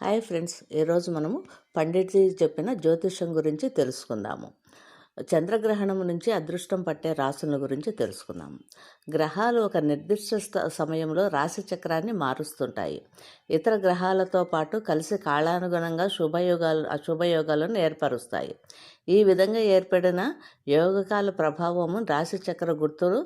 Hi friends ఈరోజు మనము పండిట్జీ చెప్పిన జ్యోతిష్యం గురించి తెలుసుకుందాము. చంద్రగ్రహణం నుంచి అదృష్టం పట్టే రాసుల గురించి తెలుసుకుందాము గ్రహాలు ఒక నిర్దిష్ట సమయంలో రాశి చక్రాన్ని మారుస్తుంటాయి. ఇతర గ్రహాలతో పాటు కలిసి కాలానుగుణంగా శుభయోగాలు అశుభయోగాలను ఏర్పరుస్తాయి. ఈ విధంగా ఏర్పడిన యోగకాల ప్రభావము రాశిచక్ర గుర్తులు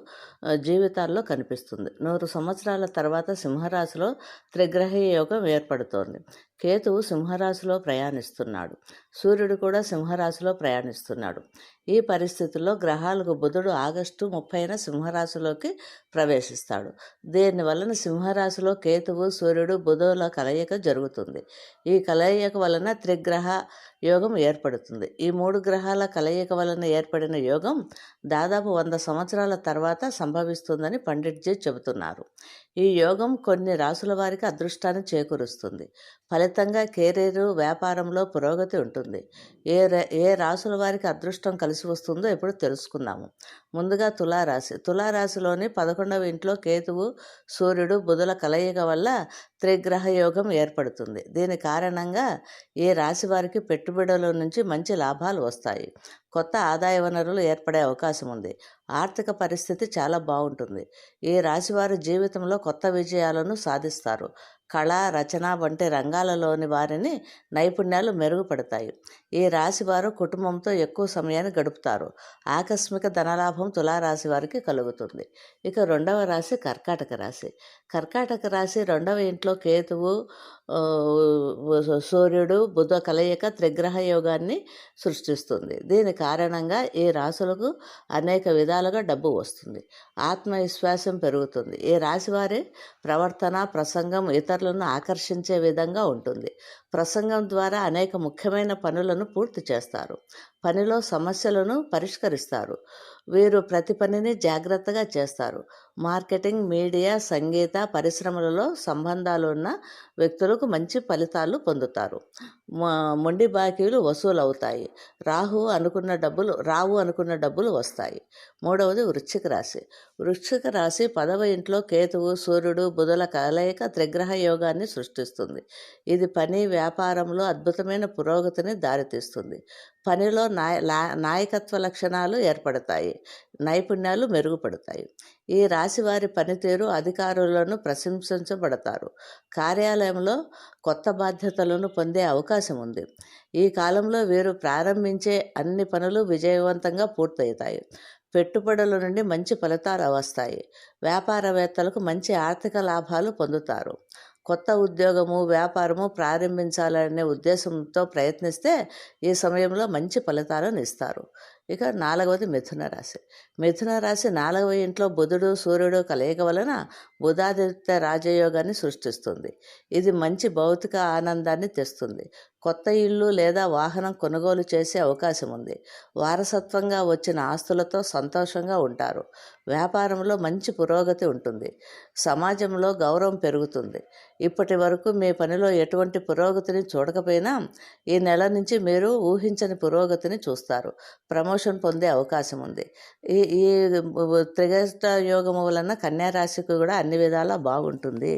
జీవితాల్లో కనిపిస్తుంది. నూరు సంవత్సరాల తర్వాత సింహరాశిలో త్రిగ్రహ యోగం ఏర్పడుతోంది. కేతువు సింహరాశిలో ప్రయాణిస్తున్నాడు. సూర్యుడు కూడా సింహరాశిలో ప్రయాణిస్తున్నాడు. ఈ పరిస్థితుల్లో గ్రహాలకు బుధుడు ఆగస్టు ముప్పైన సింహరాశిలోకి ప్రవేశిస్తాడు. దీని వలన సింహరాశిలో కేతువు సూర్యుడు బుధుల కలయిక జరుగుతుంది. ఈ కలయిక వలన త్రిగ్రహ యోగం ఏర్పడుతుంది. ఈ మూడు గ్రహాల కలయిక వలన ఏర్పడిన యోగం దాదాపు వంద సంవత్సరాల తర్వాత సంభవిస్తుందని పండిట్జీ చెబుతున్నారు. ఈ యోగం కొన్ని రాసుల వారికి అదృష్టాన్ని చేకూరుస్తుంది. ఫలితంగా కెరీరు వ్యాపారంలో పురోగతి ఉంటుంది. ఏ ఏ రాసుల వారికి అదృష్టం కలిసి వస్తుందో ఇప్పుడు తెలుసుకుందాము. ముందుగా తులారాశి. తులారాశిలోని పదకొండవ ఇంట్లో కేతువు సూర్యుడు బుధుల కలయిక వల్ల త్రిగ్రహ యోగం ఏర్పడుతుంది. దీని కారణంగా ఈ రాశి వారికి పెట్టుబడుల నుంచి మంచి లాభాలు వస్తాయి. కొత్త ఆదాయ వనరులు ఏర్పడే అవకాశం ఉంది. ఆర్థిక పరిస్థితి చాలా బాగుంటుంది. ఈ రాశివారి జీవితంలో కొత్త విజయాలను సాధిస్తారు? కళ రచన వంటి రంగాలలోని వారిని నైపుణ్యాలు మెరుగుపడతాయి. ఈ రాశి వారు కుటుంబంతో ఎక్కువ సమయాన్ని గడుపుతారు. ఆకస్మిక ధనలాభం తులారాశి వారికి కలుగుతుంది. ఇక రెండవ రాశి కర్కాటక రాశి. కర్కాటక రాశి రెండవ ఇంట్లో కేతువు సూర్యుడు బుధ కలయిక త్రిగ్రహ యోగాన్ని సృష్టిస్తుంది. దీని కారణంగా ఈ రాశులకు అనేక విధాలుగా డబ్బు వస్తుంది. ఆత్మవిశ్వాసం పెరుగుతుంది. ఈ రాశి వారి ప్రవర్తన ప్రసంగం ఇతర ఇతరులను ఆకర్షించే విధంగా ఉంటుంది. ప్రసంగం ద్వారా అనేక ముఖ్యమైన పనులను పూర్తి చేస్తారు. పనిలో సమస్యలను పరిష్కరిస్తారు. వీరు ప్రతి పనిని జాగ్రత్తగా చేస్తారు. మార్కెటింగ్ మీడియా సంగీత పరిశ్రమలలో సంబంధాలు ఉన్న వ్యక్తులకు మంచి ఫలితాలు పొందుతారు. మొండి బాకీలు వసూలు అవుతాయి రాహు అనుకున్న డబ్బులు రావు అనుకున్న డబ్బులు వస్తాయి. మూడవది వృశ్చిక రాశి. వృశ్చిక రాశి పదవ ఇంట్లో కేతువు సూర్యుడు బుధుల కలయిక త్రిగ్రహ యోగాన్ని సృష్టిస్తుంది. ఇది పని వ్యాపారంలో అద్భుతమైన పురోగతిని దారితీస్తుంది. పనిలో నాయ లా- నాయకత్వ లక్షణాలు ఏర్పడతాయి. నైపుణ్యాలు మెరుగుపడతాయి. ఈ రాశి వారి పనితీరు అధికారులను ప్రశంసించబడతారు. కార్యాలయంలో కొత్త బాధ్యతలను పొందే అవకాశం ఉంది. ఈ కాలంలో వీరు ప్రారంభించే అన్ని పనులు విజయవంతంగా పూర్తవుతాయి. పెట్టుబడుల నుండి మంచి ఫలితాలు వస్తాయి. వ్యాపారవేత్తలకు మంచి ఆర్థిక లాభాలు పొందుతారు. కొత్త ఉద్యోగము వ్యాపారము ప్రారంభించాలనే ఉద్దేశంతో ప్రయత్నిస్తే ఈ సమయంలో మంచి ఫలితాలను ఇస్తారు. ఇక నాలుగవది మిథున రాశి. మిథున రాశి నాలుగవ ఇంట్లో బుధుడు సూర్యుడు కలయిక వలన బుధాదిత్య రాజయోగాన్ని సృష్టిస్తుంది. ఇది మంచి భౌతిక ఆనందాన్ని తెస్తుంది. కొత్త ఇల్లు లేదా వాహనం కొనుగోలు చేసే అవకాశం ఉంది. వారసత్వంగా వచ్చిన ఆస్తులతో సంతోషంగా ఉంటారు. వ్యాపారంలో మంచి పురోగతి ఉంటుంది. సమాజంలో గౌరవం పెరుగుతుంది. ఇప్పటి వరకు మీ పనిలో ఎటువంటి పురోగతిని చూడకపోయినా ఈ నెల నుంచి మీరు ఊహించని పురోగతిని చూస్తారు. ప్రమోషన్ పొందే అవకాశం ఉంది. ఈ ఈ త్రిగస్త యోగము వలన కన్యా రాశికి కూడా అన్ని విధాలా బాగుంటుంది.